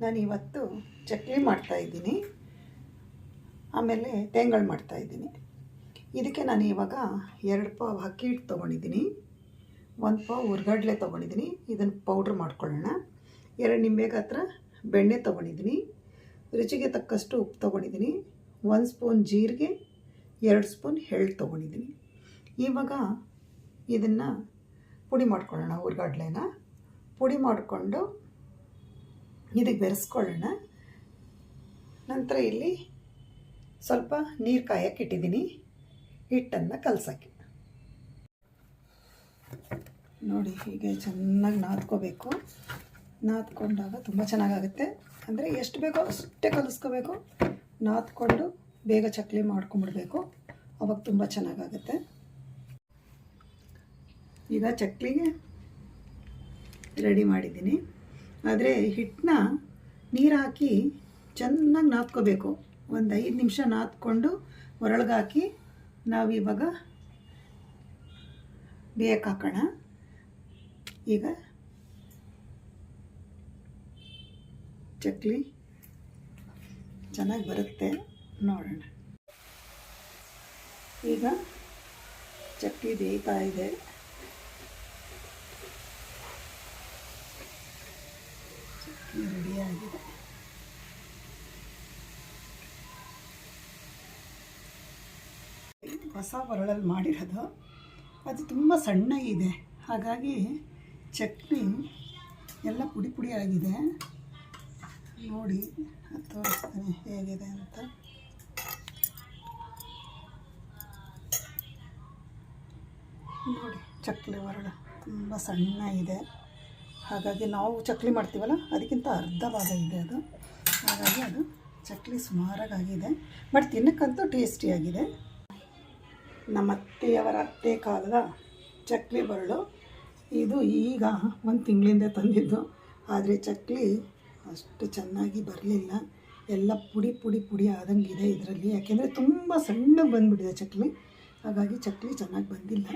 ನಾನು ಇವತ್ತು ಚಕ್ಲಿ ಮಾಡ್ತಾಯಿದ್ದೀನಿ ಆಮೇಲೆ ಮಾಡ್ತಾ ಮಾಡ್ತಾಯಿದ್ದೀನಿ ಇದಕ್ಕೆ ನಾನು ಇವಾಗ ಎರಡು ಪಾವ್ ಅಕ್ಕಿ ಹಿಟ್ಟು ತೊಗೊಂಡಿದ್ದೀನಿ. ಒಂದು ಪಾವ್ ಹುರ್ಗಡ್ಲೆ ತೊಗೊಂಡಿದ್ದೀನಿ. ಇದನ್ನು ಪೌಡ್ರ್ ಮಾಡ್ಕೊಳ್ಳೋಣ. ಎರಡು ನಿಂಬೆಗೆ ಹತ್ರ ಬೆಣ್ಣೆ ತೊಗೊಂಡಿದ್ದೀನಿ. ರುಚಿಗೆ ತಕ್ಕಷ್ಟು ಉಪ್ಪು ತೊಗೊಂಡಿದ್ದೀನಿ. ಒಂದು ಸ್ಪೂನ್ ಜೀರಿಗೆ, ಎರಡು ಸ್ಪೂನ್ ಎಳ್ಳು ತೊಗೊಂಡಿದ್ದೀನಿ. ಇವಾಗ ಇದನ್ನು ಪುಡಿ ಮಾಡ್ಕೊಳ್ಳೋಣ ಹುರ್ಗಡ್ಲೆನ. ಪುಡಿ ಮಾಡಿಕೊಂಡು ಇದಕ್ಕೆ ಬೆರೆಸ್ಕೊಳ್ಳೋಣ. ನಂತರ ಇಲ್ಲಿ ಸ್ವಲ್ಪ ನೀರು ಕಾಯಕ್ಕೆ ಇಟ್ಟಿದ್ದೀನಿ. ಹಿಟ್ಟನ್ನು ಕಲಸಕ್ಕೆ. ನೋಡಿ, ಹೀಗೆ ಚೆನ್ನಾಗಿ ನಾದ್ಕೋಬೇಕು. ನಾದ್ಕೊಂಡಾಗ ತುಂಬ ಚೆನ್ನಾಗಾಗುತ್ತೆ. ಅಂದರೆ ಎಷ್ಟು ಬೇಕೋ ಅಷ್ಟೇ ಕಲಿಸ್ಕೋಬೇಕು. ನಾದ್ಕೊಂಡು ಬೇಗ ಚಕ್ಲಿ ಮಾಡ್ಕೊಂಬಿಡ್ಬೇಕು. ಅವಾಗ ತುಂಬ ಚೆನ್ನಾಗಾಗುತ್ತೆ. ಈಗ ಚಕ್ಲಿಗೆ ರೆಡಿ ಮಾಡಿದ್ದೀನಿ. ಆದರೆ ಹಿಟ್ಟನ್ನ ನೀರು ಹಾಕಿ ಚೆನ್ನಾಗಿ ನಾದ್ಕೋಬೇಕು. ಒಂದು ಐದು ನಿಮಿಷ ನಾದ್ಕೊಂಡು ಒರಳಗಾಕಿ ನಾವಿವಾಗ ಬೇಯಕ್ಕೆ ಹಾಕೋಣ. ಈಗ ಚಕ್ಲಿ ಚೆನ್ನಾಗಿ ಬರುತ್ತೆ ನೋಡೋಣ. ಈಗ ಚಕ್ಲಿ ಬೇಯ್ತಾ ಇದೆ ಚಕ್ಲಿ ರೆಡಿಯಾಗಿದೆ ಹೊಸ ಒರಳಲ್ಲಿ ಮಾಡಿರೋದು, ಅದು ತುಂಬ ಸಣ್ಣ ಇದೆ. ಹಾಗಾಗಿ ಚಟ್ನಿ ಎಲ್ಲ ಪುಡಿ ಪುಡಿ ಆಗಿದೆ. ನೋಡಿ ತೋರಿಸ್ತೀನಿ ಹೇಗಿದೆ ಅಂತ. ನೋಡಿ, ಚಕ್ಲಿ ಒರಳು ತುಂಬ ಸಣ್ಣ ಇದೆ. ಹಾಗಾಗಿ ನಾವು ಚಕ್ಲಿ ಮಾಡ್ತೀವಲ್ಲ, ಅದಕ್ಕಿಂತ ಅರ್ಧ ಭಾಗ ಇದೆ ಅದು. ಹಾಗಾಗಿ ಅದು ಚಕ್ಲಿ ಸುಮಾರಾಗಿದೆ ಬಟ್ ತಿನ್ನಕ್ಕಂತೂ ಟೇಸ್ಟಿಯಾಗಿದೆ ನಮ್ಮ ಅತ್ತೆಯವರ ಅತ್ತೆ ಕಾಲದ ಚಕ್ಲಿ ಬರಳು, ಇದು ಈಗ ಒಂದು ತಿಂಗಳಿಂದ ತಂದಿದ್ದು. ಆದರೆ ಚಕ್ಲಿ ಅಷ್ಟು ಚೆನ್ನಾಗಿ ಬರಲಿಲ್ಲ. ಎಲ್ಲ ಪುಡಿ ಪುಡಿ ಪುಡಿ ಆದಂಗಿದೆ ಇದರಲ್ಲಿ. ಯಾಕೆಂದರೆ ತುಂಬ ಸಣ್ಣಗೆ ಬಂದುಬಿಟ್ಟಿದೆ ಚಕ್ಲಿ. ಹಾಗಾಗಿ ಚಕ್ಲಿ ಚೆನ್ನಾಗಿ ಬಂದಿಲ್ಲ.